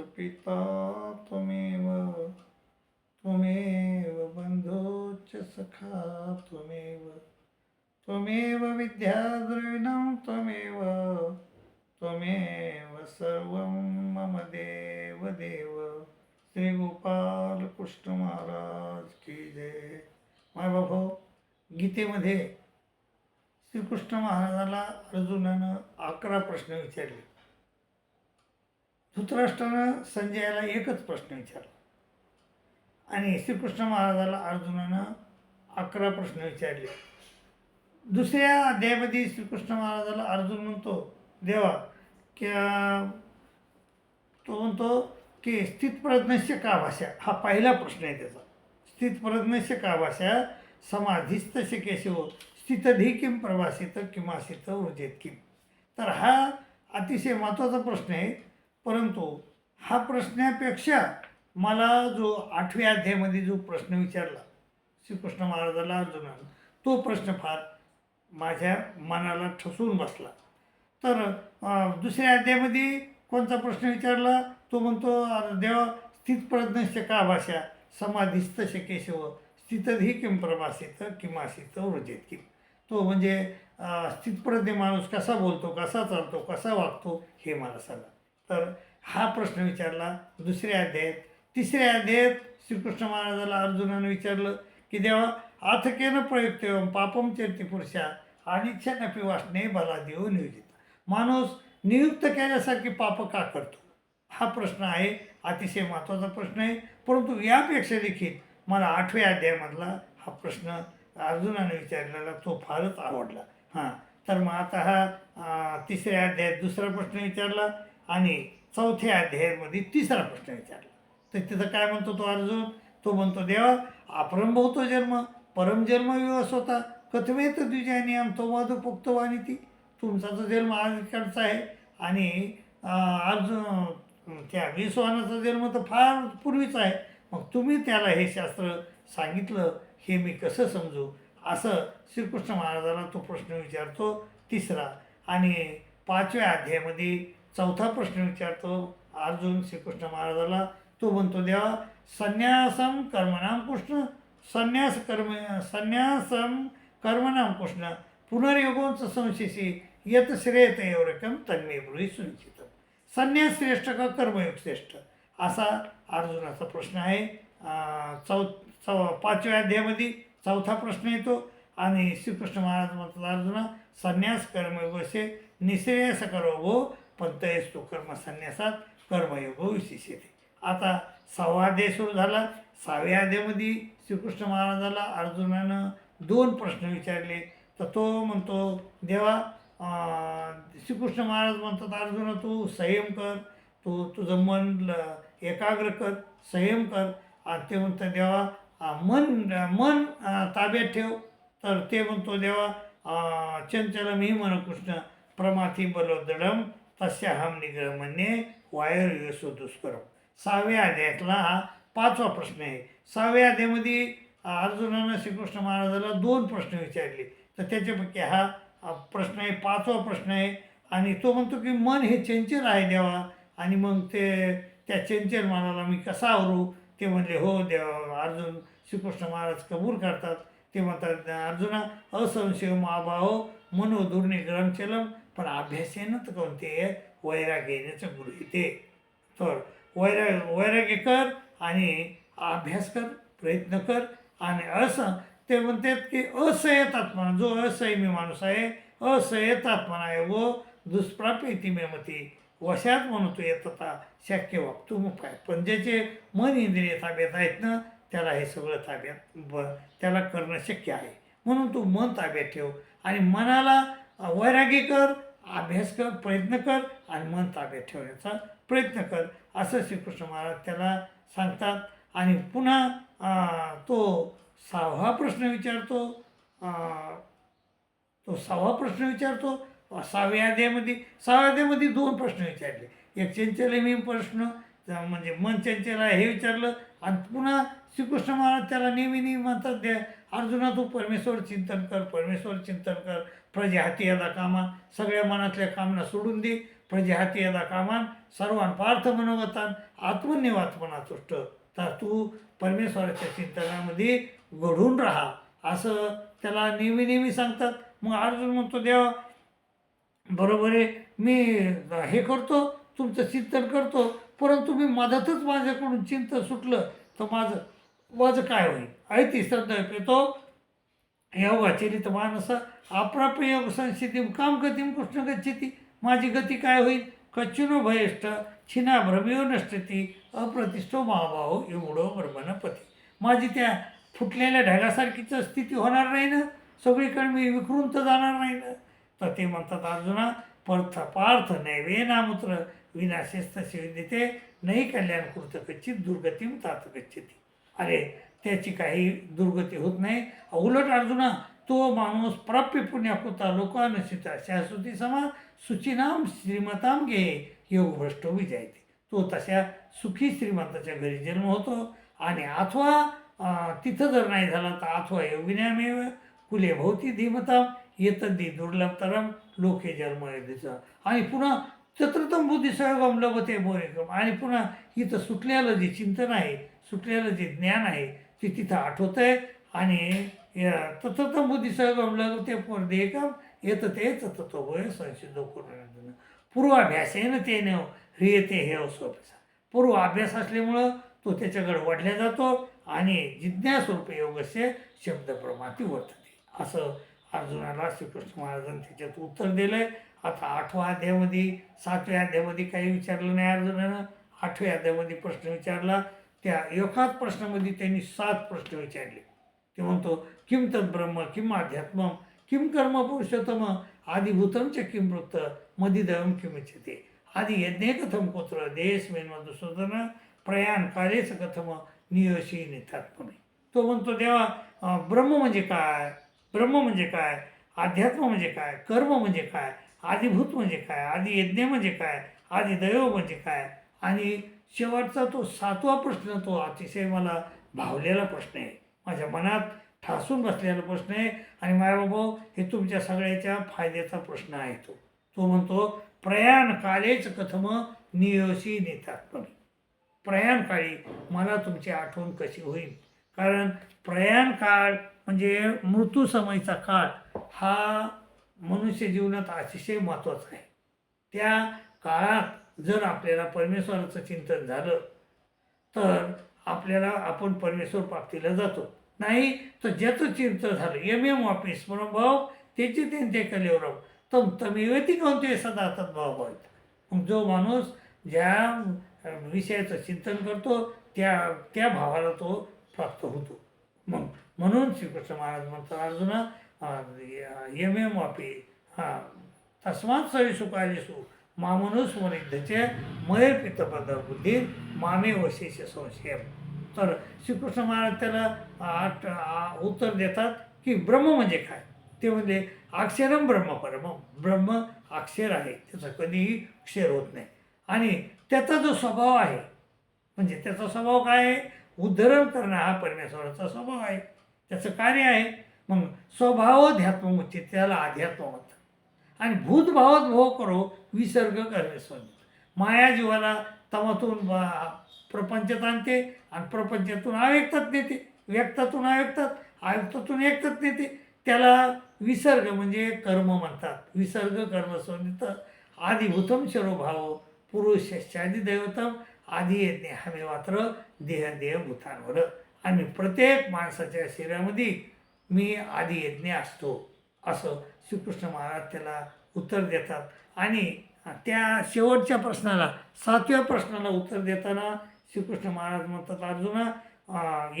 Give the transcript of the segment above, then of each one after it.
पिता त्वमेव त्वमेव बन्धुश्च सखा त्वमेव। त्वमेव विद्याद्रविणं त्वमेव त्वमेव सर्वं मम देव देव। श्री गोपाल कृष्ण महाराज की जय। मायबाबा गीतेमध्ये श्रीकृष्ण महाराजाला अर्जुनानं अकरा प्रश्न विचारले. धृतराष्ट्रानं संजयाला एकच प्रश्न विचारला. आणि श्रीकृष्ण महाराजाला अर्जुनानं अकरा प्रश्न विचारले. दुसऱ्या अध्यायामध्ये श्रीकृष्ण महाराजाला अर्जुन म्हणतो देवा क्या तो म्हणतो की स्थितप्रज्ञस्य का भाषा हा पहिला प्रश्न आहे त्याचा. स्थितप्रज्ञस्य का भाषा समाधीस्त केशव? स्थितधी किम प्रवासित किमासित? ऊर्जेत किम तर हा अतिशय महत्त्वाचा प्रश्न आहे. परंतु हा प्रश्नापेक्षा मला जो आठव्या अध्यायामध्ये जो प्रश्न विचारला श्रीकृष्ण महाराजाला अर्जुनानं तो प्रश्न फार माझ्या मनाला ठसून बसला. तर दुसऱ्या अध्यायामध्ये कोणता प्रश्न विचारला? तो म्हणतो "अरे देवा स्थितप्रज्ञस्य का भाषा समाधीस्त शकेशव स्थितधी किम प्रभासित किमासित वृजेत किम तो म्हणजे स्थितप्रज्ञ माणूस कसा बोलतो कसा चालतो कसा वागतो हे मला सांगा. तर हा प्रश्न विचारला दुसऱ्या अध्यायात. तिसऱ्या अध्यायात श्रीकृष्ण महाराजाला अर्जुनानं विचारलं की देवा आथकेनं प्रयुक्त पापम चेती पुरुषा अनिच्छनपी वासने भला देऊ नियोजित. माणूस नियुक्त केल्यासारखी पाप का करतो? हा प्रश्न आहे अतिशय महत्त्वाचा प्रश्न आहे. परंतु यापेक्षा देखील मला आठव्या अध्यायामधला हा प्रश्न अर्जुनाने विचारलेला तो फारच आवडला. हां तर मग आता हा तिसऱ्या अध्यायात दुसरा प्रश्न विचारला. आणि चौथ्या अध्यायामध्ये तिसरा प्रश्न विचारला. तर तिथं काय म्हणतो तो अर्जुन? तो म्हणतो देवा अपरंभ होतो जन्म परमजन्म विवस होता. कथवेत तुझ्या नियम तो वाद पुक्त ती तुमचा जो जन्म आजकडचा आहे. आणि अर्जुन त्या विस्वानाचा जन्म तर फार पूर्वीचा आहे. मग तुम्ही त्याला हे शास्त्र सांगितलं हे मी कसं समजू? असं श्रीकृष्ण महाराजाला तो प्रश्न विचारतो तिसरा. आणि पाचव्या अध्यायामध्ये चौथा प्रश्न विचारतो अर्जुन श्रीकृष्ण महाराजाला तो म्हणतो देवा संन्यासम कर्मनाम कृष्ण संन्यास कर्म संन्यासम कर्मनाम कृष्ण पुनर्योगोंच संशेषी यत श्रेयत एवढं तन्मे ब्रुही सुनिश्चित संन्यास श्रेष्ठ का कर्मयोग श्रेष्ठ? असा अर्जुनाचा प्रश्न आहे. चौ चौ पाचव्या अध्यायामध्ये चौथा प्रश्न येतो. आणि श्रीकृष्ण महाराज म्हणतात अर्जुना संन्यास कर्मयोगसे निश्रेयस करो गो पंतयस तो कर्म संन्यासात कर्मयोग विशेष येते आता सहावा अध्याय सुरू झाला. सहाव्या अध्यायामध्ये श्रीकृष्ण महाराजाला अर्जुनानं दोन प्रश्न विचारले. तर तो म्हणतो देवा श्रीकृष्ण महाराज म्हणतात अर्जुन तू संयम कर. तू तुझं मन एकाग्र कर संयम कर. आणि ते म्हणतं देवा मन मन ताब्यात ठेव. तर ते म्हणतो देवा चंचलम ही मन कृष्ण प्रमाथी बलोदडम तस्याहम निग्रह म्हणणे वायर दुष्करम. सहाव्या अध्यायातला हा पाचवा प्रश्न आहे. सहाव्या अध्यायामध्ये अर्जुनानं श्रीकृष्ण महाराजाला दोन प्रश्न विचारले. तर त्याच्यापैकी हा प्रश्न आहे पाचवा प्रश्न आहे. आणि तो म्हणतो की मन हे चंचल आहे देवा. आणि मग ते त्या चंचल मनाला मी कसा आवरू? ते म्हणले हो देवा अर्जुन श्रीकृष्ण महाराज कबूल करतात. ते म्हणतात अर्जुना असंशय महाभाव मनो दुर्निग्रहम चलम पण अभ्यासेनं तर कोणते वैराग येण्याचं गृहिते तर वैराग वैराग्य कर आणि अभ्यास कर प्रयत्न कर आणि असं ते म्हणतात की असंयत आत्मा जो असंयमी माणूस आहे असंयत आत्मा आहे व दुष्प्राप्य ती मेमती वशात म्हणतो येतता शक्य वागतो मग आहे पण ज्याचे मन इंद्रिय ताब्यात आहेत ना त्याला हे सगळं ताब्यात ब त्याला करणं शक्य आहे. म्हणून तू मन ताब्यात ठेव आणि मनाला वैरागी कर अभ्यास कर प्रयत्न कर आणि मन ताब्यात ठेवण्याचा प्रयत्न कर. असं श्रीकृष्ण महाराज त्याला सांगतात. आणि पुन्हा तो सहावा प्रश्न विचारतो. तो सहावा प्रश्न विचारतो. सहाव्या अध्यायामध्ये सहाव्या अध्यायामध्ये दोन प्रश्न विचारले. एक चंचल मी प्रश्न म्हणजे मन चंचल हे विचारलं. आणि पुन्हा श्रीकृष्ण महाराज त्याला नेहमी नेहमी म्हणतात द्या अर्जुना तू परमेश्वर चिंतन कर परमेश्वर चिंतन कर. प्रजा हाती याला कामा. सगळ्या मनातल्या कामना सोडून दे. प्रजाती यदा कामान सर्वान पार्थ मनोगतान. आत्मनिवात्मना तुष्ट तर तू परमेश्वराच्या चिंतनामध्ये घडून राहा. असं त्याला नेहमी नेहमी सांगतात. मग अर्जुन म्हणतो देवा बरोबर आहे. मी हे करतो तुमचं चिंतन करतो. परंतु मी मधातच माझ्याकडून चिंतन सुटलं तर माझं माझं काय होईल? ऐती श्रद्धा येतो योगाचरित मानस अप्राप्य योग संस्थिती काम गतीम कृष्ण गच्छति माझी गती काय होईल? कच्चुनो भयष्ट छिना भ्रमियो नष्टती अप्रतिष्ठो महाभाव एवढो ब्रह्मणपती माझी त्या फुटलेल्या ढगासारखीच स्थिती होणार नाही ना? सगळीकडे मी विखरून तर जाणार नाही ना? तर ते म्हणतात अर्जुना पर्थ पार्थ नैवे नामूत्र विनाशेस्त शिवते नाही कल्याण कृत कच्चित दुर्गतीम तात गच्छती. अरे त्याची काही दुर्गती होत नाही. उलट अर्जुना तो माणूस प्राप्य पुण्यापुता लोकानुसिता शाश्वती समा सुचिनाम श्रीमताम घे योग भ्रष्टो विजयते. तो तशा सुखी श्रीमंताच्या घरी जन्म होतो. आणि अथवा तिथं जर नाही झाला तर अथवा योगिन्यामेव कुले भोवती धीमताम येतदी दुर्लभतरम लोके जन्म आणि पुन्हा चतुर्थम बुद्धी सहगम लभते आणि पुन्हा इथं सुटलेलं जे चिंतन आहे सुटलेलं जे ज्ञान आहे ते तिथं आठवतं आहे आणि तततम बुद्धी सहगम लभते येतं ते तत्व होय संसिद्ध करून पूर्वाभ्यासेन ते नेव रियते हे स्वपेसा पूर्व अभ्यास असल्यामुळं तो त्याच्याकडे वढल्या जातो आणि जिज्ञासरूप योगस्य शब्दप्रमाती वर्तते. असं अर्जुनाला श्रीकृष्ण महाराजांनी त्याच्यात उत्तर दिलं आहे आता आठव्या अध्यायामध्ये सातव्या अध्यायामध्ये काही विचारलं नाही अर्जुनानं. आठव्या अध्यायामध्ये प्रश्न विचारला. त्या एकाच प्रश्नामध्ये त्यांनी सात प्रश्न विचारले. ते म्हणतो किम तद्ब्रह्म किम अध्यात्मम किम कर्म पुरुषोत्तम आदिभूतम च किम वृत्त मदिदयम किमिच्छते आदि यज्ञे कथम कुत्र देश मेन मधुसूदन प्रयाण कालेच कथम नियोशी नितात्मने तो म्हणतो देवा ब्रह्म म्हणजे काय? ब्रह्म म्हणजे काय? अध्यात्म म्हणजे काय? कर्म म्हणजे काय? आदिभूत म्हणजे काय? आदि यज्ञ म्हणजे काय? आदि दैव म्हणजे काय? आणि शेवटचा तो सातवा प्रश्न तो अतिशय मला भावलेला प्रश्न आहे. माझ्या मनात ठासून बसलेला प्रश्न आहे आणि मायाबाबा हे तुमच्या सगळ्याच्या फायद्याचा प्रश्न आहे तो. तो म्हणतो प्रयाण कालेच कथम नियोशी नेतात्मने प्रयाण काळी मला तुमची आठवण कशी होईल? कारण प्रयाण काळ म्हणजे मृत्यू समयचा काळ हा मनुष्य जीवनात अतिशय महत्त्वाचं आहे. त्या काळात जर आपल्याला परमेश्वराचं चिंतन झालं तर आपल्याला आपण परमेश्वर प्राप्तीला जातो. नाही तर ज्याचं चिंतन झालं एम एम ऑफिस म्हणून भाव त्याचे त्यांचे कलेवर तम तमेवती कोणते सदा भाव भावित. मग जो माणूस ज्या विषयाचं चिंतन करतो त्या त्या भावाला तो प्राप्त होतो. मग म्हणून श्रीकृष्ण महाराज म्हणतात अर्जुना यमेमपि तस्मात् वापी हां. तस्मात सरी सुकालिसू मामनुस्मरिद्धचे मय पितपद बुद्धी मामे वशेष संशय तर श्रीकृष्ण महाराज त्याला आठ उत्तर देतात की ब्रह्म म्हणजे काय? ते म्हणजे अक्षरम ब्रह्म परम ब्रह्म अक्षर आहे. त्याचा कधीही क्षर होत नाही. आणि त्याचा जो स्वभाव आहे म्हणजे त्याचा स्वभाव काय आहे? उद्धरण करणं हा परमेश्वराचा स्वभाव आहे. त्याचं कार्य आहे मग स्वभावध्यात्म उच्चित त्याला अध्यात्म म्हणतात. आणि भूतभावात भोग करो विसर्ग करणे स्वतः माया जीवाला तमातून प्रपंचात आणते आणि प्रपंचातून आव्यक्तात नेते व्यक्तातून आव्यक्तात आयुक्तातून व्यक्तात नेते. त्याला विसर्ग म्हणजे कर्म म्हणतात. विसर्ग कर्म स्वनित आदिभूतम शरोभाव पुरुषादी दैवतम आधी येते हवे मात्र देह देह भूतांवर आणि प्रत्येक माणसाच्या शरीरामध्ये मी आधी यज्ञ असतो असं श्रीकृष्ण महाराज त्याला उत्तर देतात. आणि त्या शेवटच्या प्रश्नाला सातव्या प्रश्नाला उत्तर देताना श्रीकृष्ण महाराज म्हणतात अर्जुना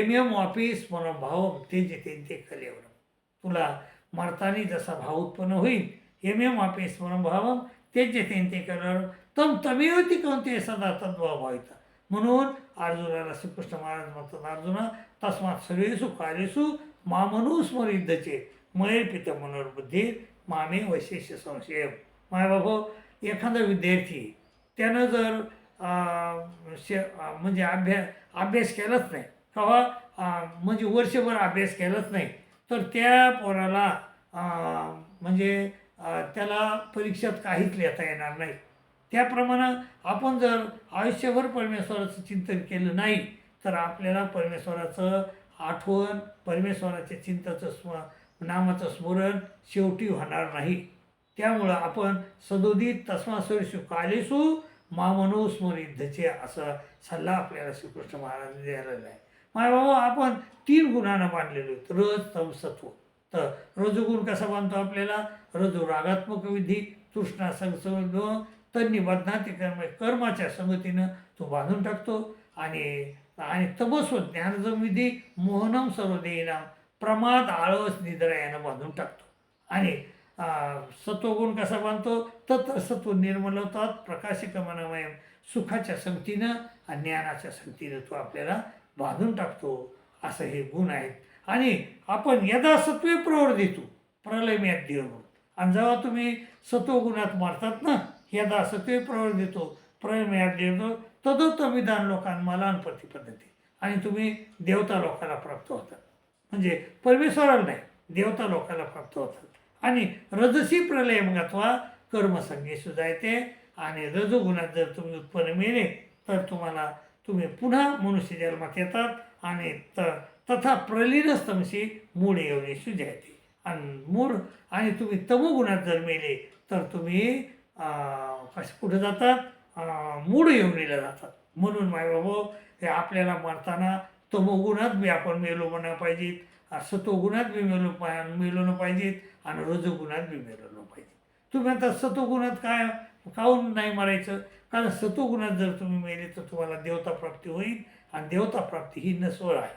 एम एम ऑफिस मला भाव ते जे ते ते कलेवर. तुला मरतानी जसा भाव उत्पन्न होईल एम एम ऑफिस म्हणून भाव ते जे ते ते कलेवर. तम तमेवती कोणते सदा तद्भाव व्हायचा म्हणून अर्जुनाला श्रीकृष्ण महाराज म्हणतात अर्जुना तस्मात सगळेसु कार्यसु मामनुस्मरिद्धचे मये पित मनोरबुद्धी मामे वैशेष संशय. माय बाबा एखादा विद्यार्थी त्यानं जर शे म्हणजे अभ्यास अभ्यास केलाच नाही किंवा म्हणजे वर्षभर अभ्यास केलाच नाही तर त्या पोराला म्हणजे त्याला परीक्षेत काहीच लिहिता येणार नाही. त्याप्रमाणे आपण जर आयुष्यभर परमेश्वराचं चिंतन केलं नाही तर आपल्याला परमेश्वराचं आठवण परमेश्वराच्या चिंताचं स्म नामाचं स्मरण शेवटी होणार नाही. त्यामुळं आपण सदोदित तस्मा सरिषु कालेसु मामनो असा सल्ला आपल्याला श्रीकृष्ण महाराजांनी द्यायला आहे माय बाबा आपण तीन गुणांना बांधलेलो आहेत. रज तम सत्व. तर रजगुण कसा बांधतो आपल्याला? रजो रागात्मक विधी तृष्णा संसर्ग तन्नी कर्म कर्माच्या संगतीनं तो बांधून टाकतो. आणि आणि तमस्व ज्ञानजम विधी मोहनम सर्व देईनाम प्रमाद आळस निद्रा यानं बांधून टाकतो. आणि सत्वगुण कसा बांधतो? तत्र सत्व निर्मल होतात प्रकाशिक मनमय सुखाच्या संगतीनं आणि ज्ञानाच्या संगतीनं तो आपल्याला बांधून टाकतो. असं हे गुण आहेत. आणि आपण यदा सत्वे प्रवर्धितो प्रलय मी आणि जेव्हा तुम्ही सत्वगुणात मारतात ना यदा सत्वे प्रवर्धितो प्रलय देवतो होतो विधान लोकांना मलान प्रतिपद्धती आणि तुम्ही देवता लोकांना प्राप्त होतात म्हणजे परमेश्वराला नाही देवता लोकांना प्राप्त होतात आणि रजसी प्रलय अथवा कर्मसंगी सुद्धा येते आणि रजोगुणात जर तुम्ही उत्पन्न मिळले तर तुम्हाला तुम्ही पुन्हा मनुष्य जन्मात येतात. आणि त तथा प्रलीनस्तमशी मूळ येऊन सुजा येते आणि मूळ आणि तुम्ही तमोगुणात जर मेले तर तुम्ही कसे कुठं जातात? मूड येऊन येवणीला जातात म्हणून मायबाबा हे आपल्याला मरताना तमोगुणात बी आपण मेलो म्हणा पाहिजेत. सतोगुणात बी मेलो पा मेलो पाहिजेत आणि रजोगुणात बी मेलो पाहिजे तुम्ही आता सतोगुणात काय? काहून नाही मारायचं? कारण सतोगुणात जर तुम्ही मेले तर तुम्हाला देवता प्राप्ती होईल आणि देवता प्राप्ती ही नस्वर आहे.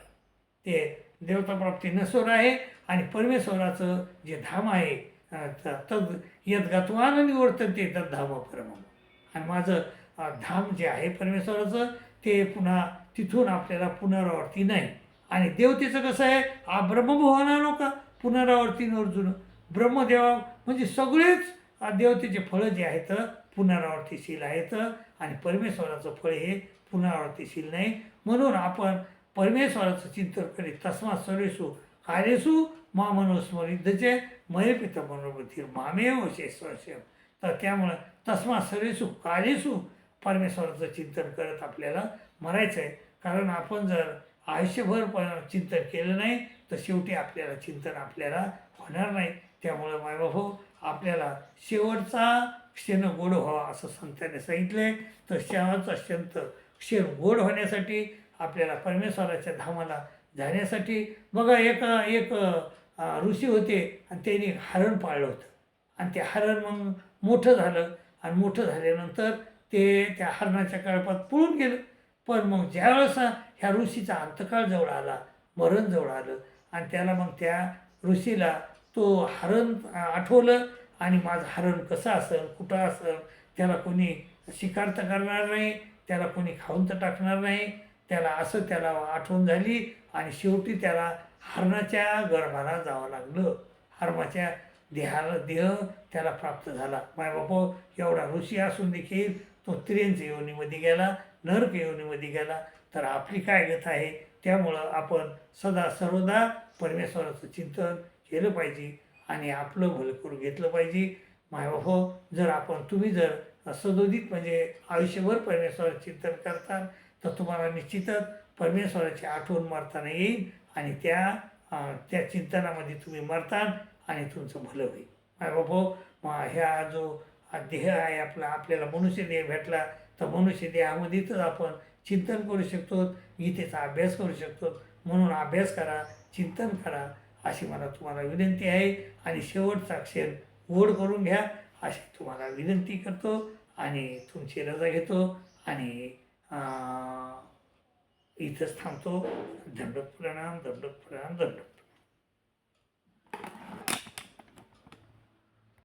ते देवता प्राप्ती नस्वर आहे आणि परमेश्वराचं जे धाम आहे तद यद गतवान निवर्तन ते तद धाम परम आणि माझं धाम जे आहे परमेश्वराचं ते पुन्हा तिथून आपल्याला पुनरावृत्ती नाही. आणि देवतेचं कसं आहे? हा ब्रह्मभुवाना हो लोक पुनरावर्ती अर्जुन. ब्रह्मदेवा म्हणजे सगळेच देवतेचे फळं जे आहेत पुनरावर्तीशील आहेत. आणि परमेश्वराचं फळ हे पुनरावर्तीशील नाही. म्हणून आपण परमेश्वराचं चिंतन करीत तस्मा सर्वेसु कार्यसु मा मनोस्मरिद्धचे मयपित पित मनोबुद्धी मामेव शेष तर त्यामुळं तस्मा सर्वेसु कार्यसु परमेश्वराचं चिंतन करत आपल्याला मरायचं आहे. कारण आपण जर आयुष्यभर प चिंतन केलं नाही तर शेवटी आपल्याला चिंतन आपल्याला होणार नाही. त्यामुळं मायबाबू आपल्याला शेवटचा क्षण गोड व्हावा असं संतांनी आहे तर शेवटचा क्षंत क्षण गोड होण्यासाठी आपल्याला परमेश्वराच्या धामाला जाण्यासाठी बघा एक एक ऋषी होते आणि त्यांनी हरण पाळलं होतं. आणि ते हरण मग मोठं झालं. आणि मोठं झाल्यानंतर ते त्या हरणाच्या कळपात पळून गेलं. पण मग ज्यावेळेस ह्या ऋषीचा अंतकाळ जवळ आला मरण जवळ आलं आणि त्याला मग त्या ऋषीला तो हरण आठवलं आणि माझं हरण कसं असेल कुठं असेल त्याला कोणी शिकार तर करणार नाही त्याला कोणी खाऊन तर टाकणार नाही त्याला असं त्याला आठवण झाली आणि शेवटी त्याला हरणाच्या गर्भाला जावं लागलं. हरणाच्या देहाला देह त्याला प्राप्त झाला. माय बापा एवढा ऋषी असून देखील तो त्रियंच योनीमध्ये गेला नरक योनीमध्ये गेला. तर आपली काय गत आहे? त्यामुळं आपण सदा सर्वदा परमेश्वराचं चिंतन केलं पाहिजे आणि आपलं भलं करून घेतलं पाहिजे. मायबापो जर आपण तुम्ही जर सदोदित म्हणजे आयुष्यभर परमेश्वराचं चिंतन करता तर तुम्हाला निश्चितच परमेश्वराची आठवण मरताना येईल आणि त्या त्या चिंतनामध्ये तुम्ही मरताल. आणि तुमचं भलं होईल. बाबा ह्या जो देह आहे आपला आपल्याला मनुष्य देह भेटला तर मनुष्य देहामध्येच आपण चिंतन करू शकतो गीतेचा अभ्यास करू शकतो. म्हणून अभ्यास करा चिंतन करा अशी मला तुम्हाला विनंती आहे. आणि शेवटचा क्षण गोड करून घ्या अशी तुम्हाला विनंती करतो आणि तुमची रजा घेतो आणि इथंच थांबतो. दंडोत प्रणाम दंडोत प्रणाम दंडोत